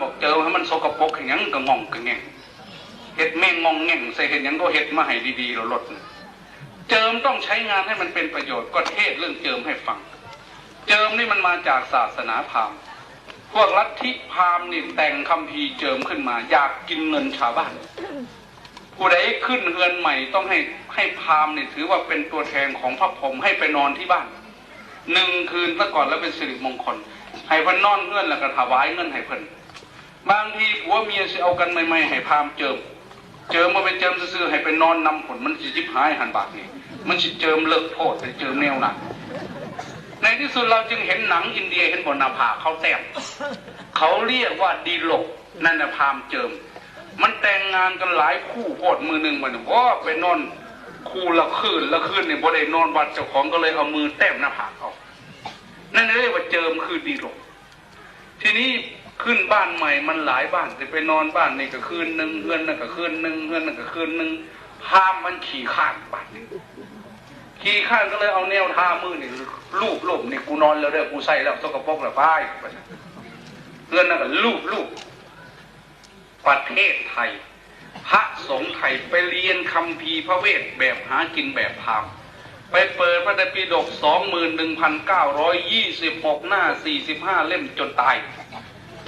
บอกเจอให้มันสกปรกให้หยังก็งองก็แง่งเห็ดแม่งงองแง่งใส่เห็ดยังก็เห็ดมาให้ดีๆเราลดเจิมต้องใช้งานให้มันเป็นประโยชน์ก็เทศเรื่องเจิมให้ฟัง เจิมนี่มันมาจากศาสนาพราหมณ์พวกลัทธิพราหมณ์นี่แต่งคัมภีร์เจิมขึ้นมา อยากกินเงินชาวบ้านผู้ใดขึ้นเฮือนใหม่ต้องให้ให้พราหมณ์เนี่ยถือว่าเป็นตัวแทนของพระพรหมให้ไปนอนที่บ้านหนึ่งคืนซะก่อนแล้วเป็นสิริมงคลให้เพิ่นนอนเฮือนแล้วก็ถวายเงินให้เพิ่น บางทีผัวเมียสิเอากันใหม่ๆให้พามเจิม เจิมมาไปเจิมซื่อๆให้ไปนอนนำผลมันสิจิบหายหันบาทนี่มันสิเจิมเลิกโทษไปเจิมแนวหนักในที่สุดเราจึงเห็นหนังอินเดียเห็นบนหนาผาเขาแต้มเขาเรียกว่าดีโลกนั่นนะพามเจิม มันแต่งงานกันหลายคู่โพดมือหนึ่งมันว่าไปนอนคู่ละคืนละคืนเนี่ยบ่ได้นอนวัดเจ้าของก็เลยเอามือแต้มหน้าผากเอานั่นเรียกว่าเจิมคือดีโลกทีนี้ ขึ้นบ้านใหม่มันหลายบ้านแต่ไปนอนบ้านนี่ก็คืนหนึ่งเฮือนนั่นก็คืนหนึ่งเฮือนนั่นก็คืนหนึ่งพามมันขี่ข้านบ้านนี่ขี่ข้านก็เลยเอาแนวท่ามือนี่ลูบลูบนี่กูนอนแล้วเด้อกูใส่แล้วสกปรกแล้วพายเฮือนนั่นก็ลูบลูบประเทศไทย พระสงฆ์ไทยไปเรียนคำพีพระเวทแบบหากินแบบพามไปเปิดพระไตรปิฎกสองหมื่นหนึ่งพันเก้าร้อยยี่สิบหกหน้าสี่สิบห้าเล่มจนตาย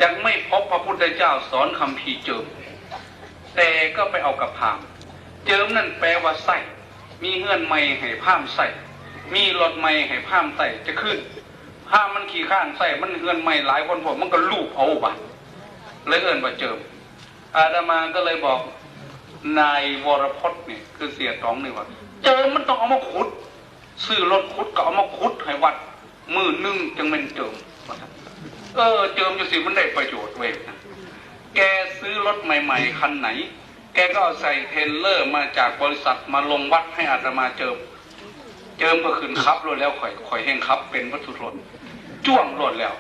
ยังไม่พบพระพุทธเจ้าสอนคำพีเจิม แต่ก็ไปเอากับพาม เจิมนั่นแปลว่าใส่มีเงื่อนไม่ให้พามใส่ มีรถไม่ให้พามใส่จะขึ้นพรามมันขี่ข้านใส่มันเงื่อนไม่หลายคนผมมันก็ลูบเอาบัตรเลยเอินว่าเจิม อาตมาก็เลยบอกนายวรพจน์เนี่ยคือเสียตองนี่ว่าเจอมันต้องเอามาขุด ซื้อรถขุดก็เอามาขุดให้วัดมือหนึ่งจึงเป็นเจิมว่าซั่น เออเจิมอยู่สิมันได้ประโยชน์เว้ยแกซื้อรถใหม่ ๆ คันไหน แกก็เอาใส่เทรลเลอร์มาจากบริษัทมาลงวัดให้อาตมาเจิม เจิมก็ขึ้นครับรถแล้วข่อยข่อยแห้งครับ เป็นวัตถุรถจ้วงรถแล้ว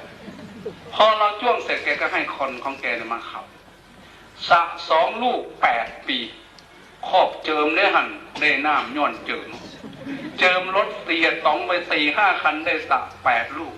พอเราจ้วงเสร็จแกก็ให้คนของแกมาขับ สะสองลูกแปดปีครอบเจิมได้หันได้น้ำย้อนเจิม เจิมรถเตียตองไปสี่ห้าคันได้สะแปดลูก